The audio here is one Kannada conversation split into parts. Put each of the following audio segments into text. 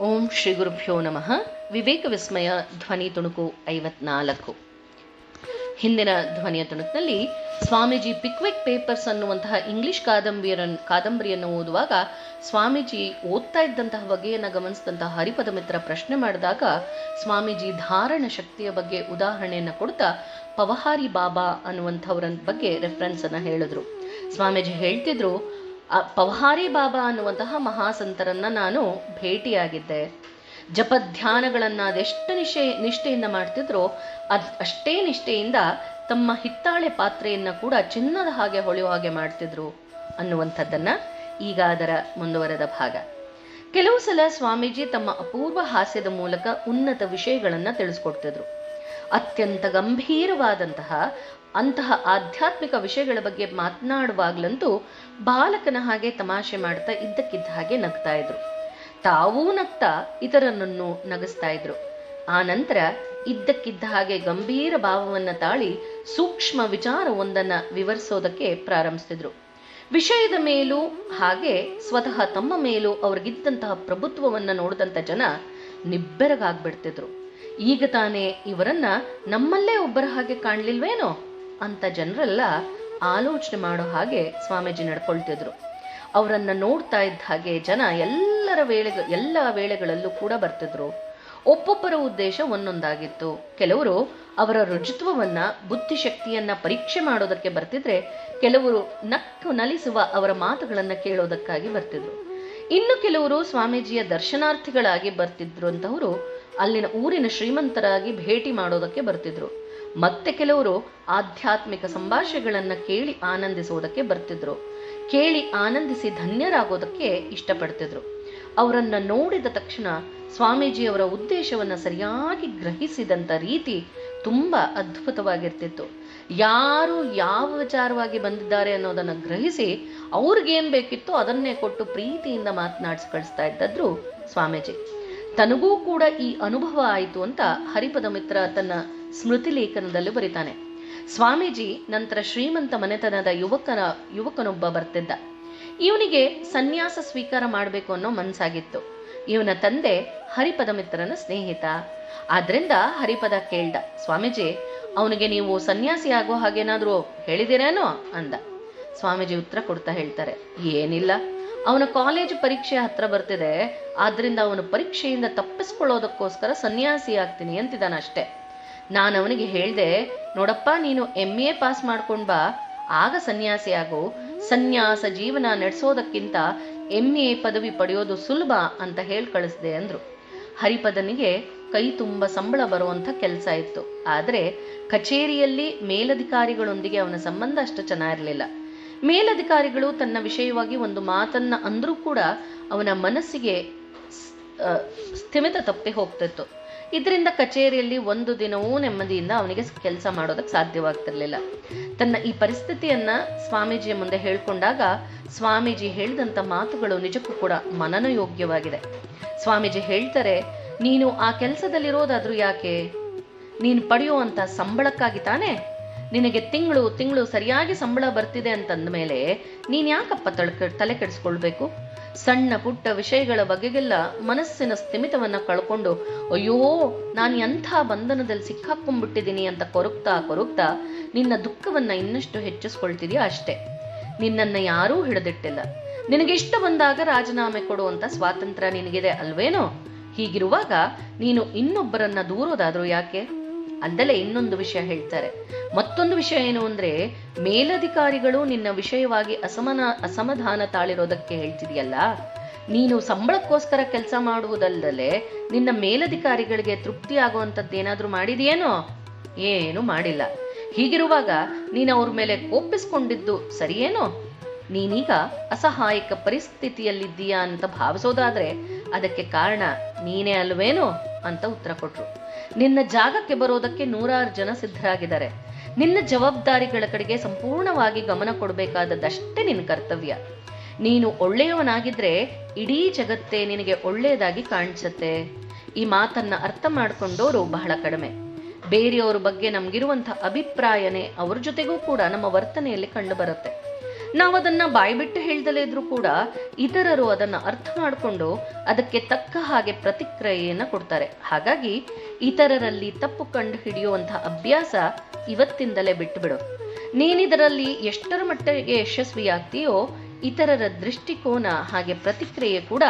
ಓಂ ಶ್ರೀ ಗುರುಭ್ಯೋ ನಮಃ. ವಿವೇಕ ವಿಸ್ಮಯ, ಧ್ವನಿ ತುಣುಕು ಐವತ್ನಾಲ್ಕು. ಹಿಂದಿನ ಧ್ವನಿಯ ತುಣುಕಿನಲ್ಲಿ ಸ್ವಾಮೀಜಿ ಪಿಕ್ವಿಕ್ ಪೇಪರ್ಸ್ ಅನ್ನುವಂತಹ ಇಂಗ್ಲಿಷ್ ಕಾದಂಬರಿಯನ್ನು ಕಾದಂಬರಿಯನ್ನು ಓದುವಾಗ ಸ್ವಾಮೀಜಿ ಓದ್ತಾ ಇದ್ದಂತಹ ಬಗೆಯನ್ನು ಗಮನಿಸಿದಂತಹ ಹರಿಪದ ಮಿತ್ರ ಪ್ರಶ್ನೆ ಮಾಡಿದಾಗ ಸ್ವಾಮೀಜಿ ಧಾರಣ ಶಕ್ತಿಯ ಬಗ್ಗೆ ಉದಾಹರಣೆಯನ್ನು ಕೊಡ್ತಾ ಪವಹಾರಿ ಬಾಬಾ ಅನ್ನುವಂಥವ್ರ ಬಗ್ಗೆ ರೆಫರೆನ್ಸ್ ಅನ್ನ ಹೇಳಿದ್ರು. ಸ್ವಾಮೀಜಿ ಹೇಳ್ತಿದ್ರು ಪವಹಾರಿ ಬಾಬಾ ಅನ್ನುವಂತಹ ಮಹಾಸಂತರನ್ನ ನಾನು ಭೇಟಿಯಾಗಿದ್ದೆ. ಜಪಧ್ಯಾನಗಳನ್ನ ಅದೆಷ್ಟು ನಿಷ್ಠೆ ನಿಷ್ಠೆಯಿಂದ ಮಾಡ್ತಿದ್ರೋ ಅದ್, ಅಷ್ಟೇ ನಿಷ್ಠೆಯಿಂದ ತಮ್ಮ ಹಿತ್ತಾಳೆ ಪಾತ್ರೆಯನ್ನ ಕೂಡ ಚಿನ್ನದ ಹಾಗೆ ಹೊಳೆಯುವ ಹಾಗೆ ಮಾಡ್ತಿದ್ರು ಅನ್ನುವಂಥದ್ದನ್ನ ಈಗ ಅದರ ಮುಂದುವರೆದ ಭಾಗ. ಕೆಲವು ಸಲ ಸ್ವಾಮೀಜಿ ತಮ್ಮ ಅಪೂರ್ವ ಹಾಸ್ಯದ ಮೂಲಕ ಉನ್ನತ ವಿಷಯಗಳನ್ನ ತಿಳಿಸ್ಕೊಡ್ತಿದ್ರು. ಅತ್ಯಂತ ಗಂಭೀರವಾದಂತಹ ಅಂತಹ ಆಧ್ಯಾತ್ಮಿಕ ವಿಷಯಗಳ ಬಗ್ಗೆ ಮಾತನಾಡುವಾಗ್ಲಂತೂ ಬಾಲಕನ ಹಾಗೆ ತಮಾಷೆ ಮಾಡ್ತಾ ಇದ್ದಕ್ಕಿದ್ದ ಹಾಗೆ ನಗ್ತಾ ಇದ್ರು. ತಾವೂ ನಗ್ತಾ ಇತರನನ್ನು ನಗಿಸ್ತಾ ಇದ್ರು. ಆ ನಂತರ ಇದ್ದಕ್ಕಿದ್ದ ಹಾಗೆ ಗಂಭೀರ ಭಾವವನ್ನ ತಾಳಿ ಸೂಕ್ಷ್ಮ ವಿಚಾರವೊಂದನ್ನ ವಿವರಿಸೋದಕ್ಕೆ ಪ್ರಾರಂಭಿಸಿದ್ರು ವಿಷಯದ ಮೇಲೂ ಹಾಗೆ ಸ್ವತಃ ತಮ್ಮ ಮೇಲೂ ಅವ್ರಿಗಿದ್ದಂತಹ ಪ್ರಭುತ್ವವನ್ನ ನೋಡಿದಂತ ಜನ ನಿಬ್ಬೆರಗಾಗ್ಬಿಡ್ತಿದ್ರು. ಈಗ ತಾನೇ ಇವರನ್ನ ನಮ್ಮಲ್ಲೇ ಒಬ್ಬರ ಹಾಗೆ ಕಾಣ್ಲಿಲ್ವೇನೋ? ಅಂತ ಜನರೆಲ್ಲ ಆಲೋಚನೆ ಮಾಡೋ ಹಾಗೆ ಸ್ವಾಮೀಜಿ ನಡ್ಕೊಳ್ತಿದ್ರು. ಅವರನ್ನ ನೋಡ್ತಾ ಇದ್ದ ಹಾಗೆ ಜನ ಎಲ್ಲರ ವೇಳೆ ಎಲ್ಲ ವೇಳೆಗಳಲ್ಲೂ ಕೂಡ ಬರ್ತಿದ್ರು. ಒಬ್ಬೊಬ್ಬರ ಉದ್ದೇಶ ಒಂದೊಂದಾಗಿತ್ತು. ಕೆಲವರು ಅವರ ರುಚಿತ್ವವನ್ನ, ಬುದ್ಧಿಶಕ್ತಿಯನ್ನ ಪರೀಕ್ಷೆ ಮಾಡೋದಕ್ಕೆ ಬರ್ತಿದ್ರೆ ಕೆಲವರು ನಕ್ಕು ನಲಿಸುವ ಅವರ ಮಾತುಗಳನ್ನ ಕೇಳೋದಕ್ಕಾಗಿ ಬರ್ತಿದ್ರು. ಇನ್ನು ಕೆಲವರು ಸ್ವಾಮೀಜಿಯ ದರ್ಶನಾರ್ಥಿಗಳಾಗಿ ಬರ್ತಿದ್ರು ಅಂತವರು ಅಲ್ಲಿನ ಊರಿನ ಶ್ರೀಮಂತರಾಗಿ ಭೇಟಿ ಮಾಡೋದಕ್ಕೆ ಬರ್ತಿದ್ರು. ಮತ್ತೆ ಕೆಲವರು ಆಧ್ಯಾತ್ಮಿಕ ಸಂಭಾಷಣೆಗಳನ್ನು ಕೇಳಿ ಆನಂದಿಸೋದಕ್ಕೆ ಬರ್ತಿದ್ರು. ಕೇಳಿ ಆನಂದಿಸಿ ಧನ್ಯರಾಗೋದಕ್ಕೆ ಇಷ್ಟಪಡ್ತಿದ್ರು. ಅವರನ್ನು ನೋಡಿದ ತಕ್ಷಣ ಸ್ವಾಮೀಜಿಯವರ ಉದ್ದೇಶವನ್ನ ಸರಿಯಾಗಿ ಗ್ರಹಿಸಿದಂತ ರೀತಿ ತುಂಬಾ ಅದ್ಭುತವಾಗಿರ್ತಿತ್ತು. ಯಾರು ಯಾವ ವಿಚಾರವಾಗಿ ಬಂದಿದ್ದಾರೆ ಅನ್ನೋದನ್ನ ಗ್ರಹಿಸಿ ಅವ್ರಿಗೇನು ಬೇಕಿತ್ತೋ ಅದನ್ನೇ ಕೊಟ್ಟು ಪ್ರೀತಿಯಿಂದ ಮಾತನಾಡಿಸಿ ಕಳಿಸ್ತಾ ಇದ್ದದ್ರು ಸ್ವಾಮೀಜಿ. ತನಗೂ ಕೂಡ ಈ ಅನುಭವ ಆಯಿತು ಅಂತ ಹರಿಪದ ಮಿತ್ರ ತನ್ನ ಸ್ಮೃತಿ ಲೇಖನದಲ್ಲಿ ಬರೀತಾನೆ. ಸ್ವಾಮೀಜಿ ನಂತರ ಶ್ರೀಮಂತ ಮನೆತನದ ಯುವಕನ, ಯುವಕನೊಬ್ಬ ಬರ್ತಿದ್ದ. ಇವನಿಗೆ ಸನ್ಯಾಸ ಸ್ವೀಕಾರ ಮಾಡಬೇಕು ಅನ್ನೋ ಮನಸ್ಸಾಗಿತ್ತು ಇವನ ತಂದೆ ಹರಿಪದ ಮಿತ್ರನ ಸ್ನೇಹಿತ. ಆದ್ರಿಂದ ಹರಿಪದ ಕೇಳ್ದ, ಸ್ವಾಮೀಜಿ, ಅವನಿಗೆ ನೀವು ಸನ್ಯಾಸಿ ಆಗೋ ಹಾಗೇನಾದ್ರೂ ಹೇಳಿದಿರೇನೋ? ಅಂದ. ಸ್ವಾಮೀಜಿ ಉತ್ತರ ಕೊಡ್ತಾ ಹೇಳ್ತಾರೆ, ಏನಿಲ್ಲ. ಅವನ ಕಾಲೇಜು ಪರೀಕ್ಷೆ ಹತ್ರ ಬರ್ತಿದೆ. ಆದ್ರಿಂದ ಅವನು ಪರೀಕ್ಷೆಯಿಂದ ತಪ್ಪಿಸ್ಕೊಳ್ಳೋದಕ್ಕೋಸ್ಕರ ಸನ್ಯಾಸಿ ಆಗ್ತೀನಿ ಅಂತಿದ್ದಾನ ಅಷ್ಟೇ ನಾನು ಅವನಿಗೆ ಹೇಳ್ದೆ, ನೋಡಪ್ಪ, ನೀನು ಎಂ ಎ ಪಾಸ್ ಮಾಡ್ಕೊಂಡ್ ಬಾ. ಆಗ ಸನ್ಯಾಸಿ ಆಗು. ಸನ್ಯಾಸ ಜೀವನ ನಡೆಸೋದಕ್ಕಿಂತ ಎಂ ಎ ಪದವಿ ಪಡೆಯೋದು ಸುಲಭ ಅಂತ ಹೇಳಿ ಕಳಿಸ್ದೆ ಅಂದ್ರು. ಹರಿಪದನಿಗೆ ಕೈ ತುಂಬ ಸಂಬಳ ಬರುವಂತ ಕೆಲಸ ಇತ್ತು. ಆದ್ರೆ ಕಚೇರಿಯಲ್ಲಿ ಮೇಲಧಿಕಾರಿಗಳೊಂದಿಗೆ ಅವನ ಸಂಬಂಧ ಅಷ್ಟು ಚೆನ್ನಾಗಿರಲಿಲ್ಲ. ಮೇಲಧಿಕಾರಿಗಳು ತನ್ನ ವಿಷಯವಾಗಿ ಒಂದು ಮಾತನ್ನ ಅಂದ್ರೂ ಕೂಡ ಅವನ ಮನಸ್ಸಿಗೆ ಸ್ಥಿಮಿತ ತಪ್ಪಿ ಹೋಗ್ತಿತ್ತು. ಇದರಿಂದ ಕಚೇರಿಯಲ್ಲಿ ಒಂದು ದಿನವೂ ನೆಮ್ಮದಿಯಿಂದ ಅವನಿಗೆ ಕೆಲಸ ಮಾಡೋದಕ್ಕೆ ಸಾಧ್ಯವಾಗ್ತಿರ್ಲಿಲ್ಲ. ತನ್ನ ಈ ಪರಿಸ್ಥಿತಿಯನ್ನ ಸ್ವಾಮೀಜಿಯ ಮುಂದೆ ಹೇಳ್ಕೊಂಡಾಗ ಸ್ವಾಮೀಜಿ ಹೇಳಿದಂತ ಮಾತುಗಳು ನಿಜಕ್ಕೂ ಕೂಡ ಮನನಯೋಗ್ಯವಾಗಿದೆ ಸ್ವಾಮೀಜಿ ಹೇಳ್ತಾರೆ, ನೀನು ಆ ಕೆಲಸದಲ್ಲಿರೋದಾದ್ರೂ ಯಾಕೆ? ನೀನು ಪಡೆಯುವಂತ ಸಂಬಳಕ್ಕಾಗಿ ತಾನೆ? ನಿನಗೆ ತಿಂಗಳು ತಿಂಗಳು ಸರಿಯಾಗಿ ಸಂಬಳ ಬರ್ತಿದೆ ಅಂತಂದ ಮೇಲೆ ನೀನ್ ಯಾಕಪ್ಪ ತಲೆ ಕೆಡಿಸ್ಕೊಳ್ಬೇಕು? ಸಣ್ಣ ಪುಟ್ಟ ವಿಷಯಗಳ ಬಗೆಗೆಲ್ಲ ಮನಸ್ಸಿನ ಸ್ಥಿಮಿತವನ್ನ ಕಳ್ಕೊಂಡು, ಅಯ್ಯೋ, ನಾನು ಎಂಥ ಬಂಧನದಲ್ಲಿ ಸಿಕ್ಕಾಕೊಂಡ್ಬಿಟ್ಟಿದ್ದೀನಿ ಅಂತ ಕೊರಗ್ತಾ ಕೊರಗ್ತಾ ನಿನ್ನ ದುಃಖವನ್ನ ಇನ್ನಷ್ಟು ಹೆಚ್ಚಿಸ್ಕೊಳ್ತಿದ್ಯಾ ಅಷ್ಟೇ. ನಿನ್ನನ್ನ ಯಾರೂ ಹಿಡಿದಿಟ್ಟಿಲ್ಲ. ನಿನಗೆ ಇಷ್ಟ ಬಂದಾಗ ರಾಜೀನಾಮೆ ಕೊಡುವಂತ ಸ್ವಾತಂತ್ರ್ಯ ನಿನಗಿದೆ ಅಲ್ವೇನೋ? ಹೀಗಿರುವಾಗ ನೀನು ಇನ್ನೊಬ್ಬರನ್ನ ದೂರೋದಾದ್ರೂ ಯಾಕೆ? ಅಲ್ಲದೆ ಇನ್ನೊಂದು ವಿಷಯ ಹೇಳ್ತಾರೆ. ಮತ್ತೊಂದು ವಿಷಯ ಏನು ಅಂದ್ರೆ, ಮೇಲಧಿಕಾರಿಗಳು ನಿನ್ನ ವಿಷಯವಾಗಿ ಅಸಮನ, ಅಸಮಾಧಾನ ತಾಳಿರೋದಕ್ಕೆ ಹೇಳ್ತಿದೆಯಲ್ಲ, ನೀನು ಸಂಬಳಕ್ಕೋಸ್ಕರ ಕೆಲಸ ಮಾಡುವುದಲ್ಲದೆ ನಿನ್ನ ಮೇಲಧಿಕಾರಿಗಳಿಗೆ ತೃಪ್ತಿ ಆಗುವಂಥದ್ದು ಏನಾದ್ರೂ ಮಾಡಿದೆಯೇನೋ? ಏನು ಮಾಡಿಲ್ಲ. ಹೀಗಿರುವಾಗ ನೀನು ಅವ್ರ ಮೇಲೆ ಕೋಪಿಸ್ಕೊಂಡಿದ್ದು ಸರಿಯೇನೋ? ನೀನೀಗ ಅಸಹಾಯಕ ಪರಿಸ್ಥಿತಿಯಲ್ಲಿದ್ದೀಯಾ ಅಂತ ಭಾವಿಸೋದಾದ್ರೆ ಅದಕ್ಕೆ ಕಾರಣ ನೀನೇ ಅಲ್ವೇನೋ ಅಂತ ಉತ್ತರ ಕೊಟ್ರು. ನಿನ್ನ ಜಾಗಕ್ಕೆ ಬರೋದಕ್ಕೆ ನೂರಾರು ಜನ ಸಿದ್ಧರಾಗಿದ್ದಾರೆ. ನಿನ್ನ ಜವಾಬ್ದಾರಿಗಳ ಕಡೆಗೆ ಸಂಪೂರ್ಣವಾಗಿ ಗಮನ ಕೊಡಬೇಕಾದದ್ದಷ್ಟೇ ನಿನ್ನ ಕರ್ತವ್ಯ. ನೀನು ಒಳ್ಳೆಯವನಾಗಿದ್ರೆ ಇಡೀ ಜಗತ್ತೇ ನಿನಗೆ ಒಳ್ಳೆಯದಾಗಿ ಕಾಣಿಸುತ್ತೆ. ಈ ಮಾತನ್ನ ಅರ್ಥ ಮಾಡಿಕೊಂಡವರು ಬಹಳ ಕಡಿಮೆ. ಬೇರೆಯವರ ಬಗ್ಗೆ ನಮ್ಗಿರುವಂತಹ ಅಭಿಪ್ರಾಯನೇ ಅವ್ರ ಜೊತೆಗೂ ಕೂಡ ನಮ್ಮ ವರ್ತನೆಯಲ್ಲಿ ಕಂಡು ಬರುತ್ತೆ ನಾವು ಅದನ್ನ ಬಾಯ್ಬಿಟ್ಟು ಹೇಳ್ದಲೇ ಇದ್ರೂ ಕೂಡ ಇತರರು ಅದನ್ನ ಅರ್ಥ ಮಾಡಿಕೊಂಡು ಅದಕ್ಕೆ ತಕ್ಕ ಹಾಗೆ ಪ್ರತಿಕ್ರಿಯೆಯನ್ನ ಕೊಡ್ತಾರೆ. ಹಾಗಾಗಿ ಇತರರಲ್ಲಿ ತಪ್ಪು ಕಂಡು ಹಿಡಿಯುವಂತಹ ಅಭ್ಯಾಸ ಇವತ್ತಿಂದಲೇ ಬಿಟ್ಟು ಬಿಡು ನೀನಿದರಲ್ಲಿ ಎಷ್ಟರ ಮಟ್ಟಿಗೆ ಯಶಸ್ವಿಯಾಗ್ತೀಯೋ ಇತರರ ದೃಷ್ಟಿಕೋನ ಹಾಗೆ ಪ್ರತಿಕ್ರಿಯೆ ಕೂಡ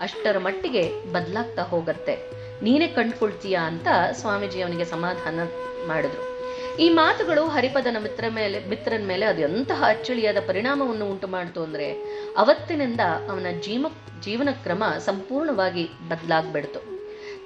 ಅಷ್ಟರ ಮಟ್ಟಿಗೆ ಬದಲಾಗ್ತಾ ಹೋಗತ್ತೆ. ನೀನೇ ಕಂಡ್ಕೊಳ್ತೀಯಾ ಅಂತ ಸ್ವಾಮೀಜಿ ಅವನಿಗೆ ಸಮಾಧಾನ ಮಾಡಿದ್ರು. ಈ ಮಾತುಗಳು ಹರಿಪದನ ಮಿತ್ರ ಮೇಲೆ, ಮಿತ್ರನ ಮೇಲೆ ಅದು ಎಂತಹ ಅಚ್ಚಳಿಯಾದ ಪರಿಣಾಮವನ್ನು ಉಂಟು ಮಾಡ್ತು ಅಂದ್ರೆ ಅವತ್ತಿನಿಂದ ಅವನ ಜೀವ ಜೀವನ ಕ್ರಮ ಸಂಪೂರ್ಣವಾಗಿ ಬದಲಾಗ್ಬಿಡ್ತು.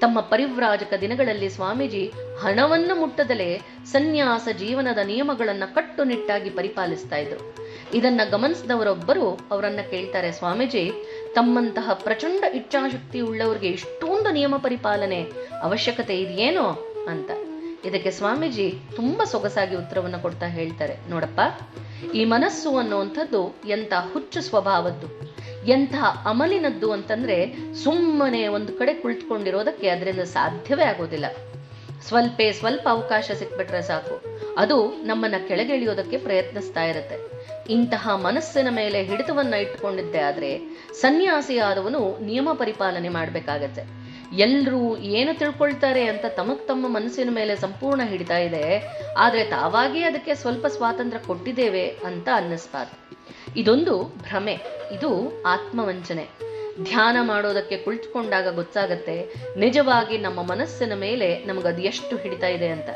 ತಮ್ಮ ಪರಿವ್ರಾಜಕ ದಿನಗಳಲ್ಲಿ ಸ್ವಾಮೀಜಿ ಹಣವನ್ನು ಮುಟ್ಟದಲೇ ಸನ್ಯಾಸ ಜೀವನದ ನಿಯಮಗಳನ್ನ ಕಟ್ಟುನಿಟ್ಟಾಗಿ ಪರಿಪಾಲಿಸ್ತಾ ಇದ್ರು. ಇದನ್ನ ಗಮನಿಸಿದವರೊಬ್ಬರು ಅವರನ್ನ ಕೇಳ್ತಾರೆ, ಸ್ವಾಮೀಜಿ, ತಮ್ಮಂತಹ ಪ್ರಚಂಡ ಇಚ್ಛಾಶಕ್ತಿ ಉಳ್ಳವರಿಗೆ ಇಷ್ಟೊಂದು ನಿಯಮ ಪರಿಪಾಲನೆ ಅವಶ್ಯಕತೆ ಇದೆಯೇನೋ? ಅಂತ. ಇದಕ್ಕೆ ಸ್ವಾಮೀಜಿ ತುಂಬಾ ಸೊಗಸಾಗಿ ಉತ್ತರವನ್ನು ಕೊಡ್ತಾ ಹೇಳ್ತಾರೆ. ನೋಡಪ್ಪ, ಈ ಮನಸ್ಸು ಅನ್ನುವಂಥದ್ದು ಎಂಥ ಹುಚ್ಚು ಸ್ವಭಾವದ್ದು, ಎಂಥ ಅಮಲಿನದ್ದು ಅಂತಂದ್ರೆ ಸುಮ್ಮನೆ ಒಂದು ಕಡೆ ಕುಳಿತುಕೊಂಡಿರೋದಕ್ಕೆ ಅದರಿಂದ ಸಾಧ್ಯವೇ ಆಗೋದಿಲ್ಲ. ಸ್ವಲ್ಪೇ ಸ್ವಲ್ಪ ಅವಕಾಶ ಸಿಕ್ಬಿಟ್ರೆ ಸಾಕು. ಅದು ನಮ್ಮನ್ನ ಕೆಳಗಿಳಿಯೋದಕ್ಕೆ ಪ್ರಯತ್ನಿಸ್ತಾ ಇರುತ್ತೆ. ಇಂತಹ ಮನಸ್ಸಿನ ಮೇಲೆ ಹಿಡಿತವನ್ನ ಇಟ್ಕೊಂಡಿದ್ದೆ ಆದ್ರೆ ಸನ್ಯಾಸಿಯಾದವನು ನಿಯಮ ಪರಿಪಾಲನೆ ಮಾಡ್ಬೇಕಾಗತ್ತೆ. ಎಲ್ರೂ ಏನು ತಿಳ್ಕೊಳ್ತಾರೆ ಅಂತ ತಮಗ್ ತಮ್ಮ ಮನಸ್ಸಿನ ಮೇಲೆ ಸಂಪೂರ್ಣ ಹಿಡಿತಾ ಇದೆ, ಆದ್ರೆ ತಾವಾಗಿ ಅದಕ್ಕೆ ಸ್ವಲ್ಪ ಸ್ವಾತಂತ್ರ್ಯ ಕೊಟ್ಟಿದ್ದೇವೆ ಅಂತ ಅನ್ನಿಸ್ಬಾರ್ದು. ಇದೊಂದು ಭ್ರಮೆ, ಇದು ಆತ್ಮವಂಚನೆ. ಧ್ಯಾನ ಮಾಡೋದಕ್ಕೆ ಕುಳಿತುಕೊಂಡಾಗ ಗೊತ್ತಾಗತ್ತೆ, ನಿಜವಾಗಿ ನಮ್ಮ ಮನಸ್ಸಿನ ಮೇಲೆ ನಮಗದು ಎಷ್ಟು ಹಿಡಿತಾ ಇದೆ ಅಂತ.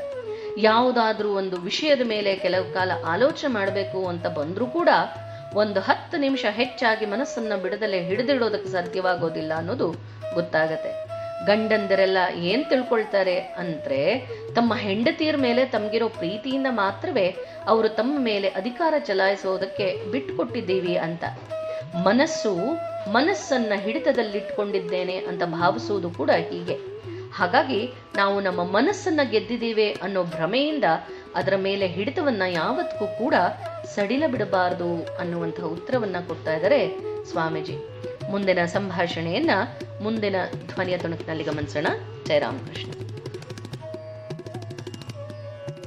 ಯಾವುದಾದ್ರೂ ಒಂದು ವಿಷಯದ ಮೇಲೆ ಕೆಲವು ಕಾಲ ಆಲೋಚನೆ ಮಾಡಬೇಕು ಅಂತ ಬಂದ್ರೂ ಕೂಡ ಒಂದು ಹತ್ತು ನಿಮಿಷ ಹೆಚ್ಚಾಗಿ ಮನಸ್ಸನ್ನ ಬಿಡದಲೆ ಹಿಡಿದಿಡೋದಕ್ಕೆ ಸಾಧ್ಯವಾಗೋದಿಲ್ಲ ಅನ್ನೋದು ಗೊತ್ತಾಗತ್ತೆ. ಗಂಡಂದಿರೆಲ್ಲ ಏನ್ ತಿಳ್ಕೊಳ್ತಾರೆ ಅಂದ್ರೆ ತಮ್ಮ ಹೆಂಡತಿಯರ ಮೇಲೆ ತಮ್ಗಿರೋ ಪ್ರೀತಿಯಿಂದ ಮಾತ್ರವೇ ಅವರು ತಮ್ಮ ಮೇಲೆ ಅಧಿಕಾರ ಚಲಾಯಿಸೋದಕ್ಕೆ ಬಿಟ್ಟುಕೊಟ್ಟಿದ್ದೀವಿ ಅಂತ. ಮನಸ್ಸು ಮನಸ್ಸನ್ನ ಹಿಡಿತದಲ್ಲಿಟ್ಕೊಂಡಿದ್ದೇನೆ ಅಂತ ಭಾವಿಸುವುದು ಕೂಡ ಹೀಗೆ. ಹಾಗಾಗಿ ನಾವು ನಮ್ಮ ಮನಸ್ಸನ್ನ ಗೆದ್ದಿದ್ದೀವಿ ಅನ್ನೋ ಭ್ರಮೆಯಿಂದ ಅದರ ಮೇಲೆ ಹಿಡಿತವನ್ನ ಯಾವತ್ತಿಗೂ ಕೂಡ ಸಡಿಲ ಬಿಡಬಾರದು ಅನ್ನುವಂತಹ ಉತ್ತರವನ್ನ ಕೊಡ್ತಾ ಇದ್ದಾರೆ ಸ್ವಾಮೀಜಿ. ಮುಂದಿನ ಸಂಭಾಷಣೆಯನ್ನ ಮುಂದಿನ ಧ್ವನಿಯ ತುಣುಕಿನಲ್ಲಿ ಗಮನಿಸೋಣ. ಜಯರಾಮಕೃಷ್ಣ